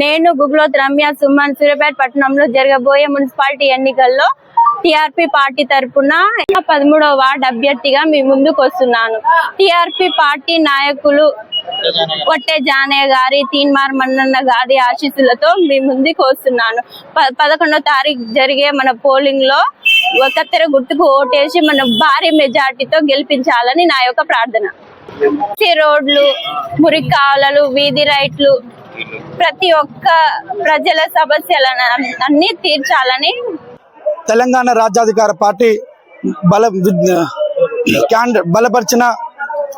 నేను గుగ్లోత్ రమ్య సుమన్ సూర్యాపేట పట్టణంలో జరగబోయే మున్సిపాలిటీ ఎన్నికల్లో టిఆర్పి పార్టీ తరపున పదమూడవ వార్డు అభ్యర్థిగా మీ ముందుకు వస్తున్నాను. టిఆర్పి పార్టీ నాయకులు కొట్టే జానయ్య గారి తీన్మార్ మన్నన్న గారి ఆశీస్సులతో మీ ముందుకు వస్తున్నాను. పదకొండో తారీఖు జరిగే మన పోలింగ్లో కత్తెర గుర్తుకు ఓటేసి మన భారీ మెజార్టీతో గెలిపించాలని నా యొక్క ప్రార్థన. రోడ్లు మురికి వీధి రైట్లు ప్రతి ఒక్క ప్రజల సమస్యలను అన్ని తీర్చాలని తెలంగాణ రాజ్యాధికార పార్టీ బల క్యాండ్ బలపరిచిన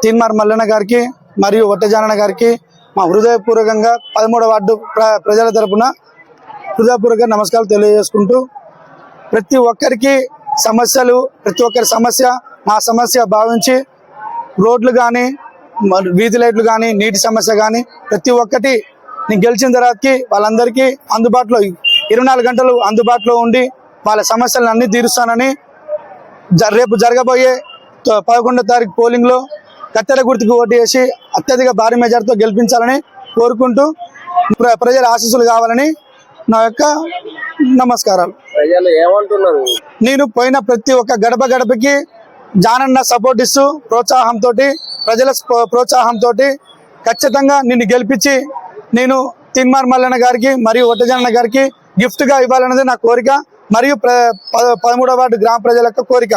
తీన్మార్ మల్లన్న గారికి మరియు వట్టజానన్న గారికి మా హృదయపూర్వకంగా పదమూడవ వార్డు ప్ర- ప్రజల తరపున హృదయపూర్వక నమస్కారాలు తెలియజేసుకుంటూ ప్రతి ఒక్కరికి సమస్యలు ప్రతి ఒక్కరి సమస్య మా సమస్య భావించి రోడ్లు కానీ వీధి లైట్లు కానీ నీటి సమస్య కానీ ప్రతి ఒక్కటి నేను గెలిచిన తర్వాతకి వాళ్ళందరికీ అందుబాటులో ఇరవై నాలుగు గంటలు అందుబాటులో ఉండి వాళ్ళ సమస్యలను అన్ని తీరుస్తానని జ- రేపు జరగబోయే పదకొండో తారీఖు పోలింగ్లో కత్తెర గుర్తుకు ఓటు వేసి అత్యధిక భారీ మెజార్టీతో గెలిపించాలని కోరుకుంటూ ప్ర- ప్రజల ఆశీస్సులు కావాలని నా యొక్క నమస్కారాలు. ప్రజలు ఏమంటున్నారు? నేను పోయిన ప్రతి ఒక్క గడప గడపకి జానన్న సపోర్ట్ ఇస్తూ ప్రోత్సాహంతో ప్రజల ప్రోత్సాహంతో ఖచ్చితంగా నిన్ను గెలిపించి నేను తిన్మార్ మల్లన్న గారికి మరియు ఒట్టజనన్న గారికి గిఫ్ట్గా ఇవ్వాలన్నది నా కోరిక. మరియు ప్ర- ప- పదమూడవ వార్డు గ్రామ ప్రజల యొక్క కోరిక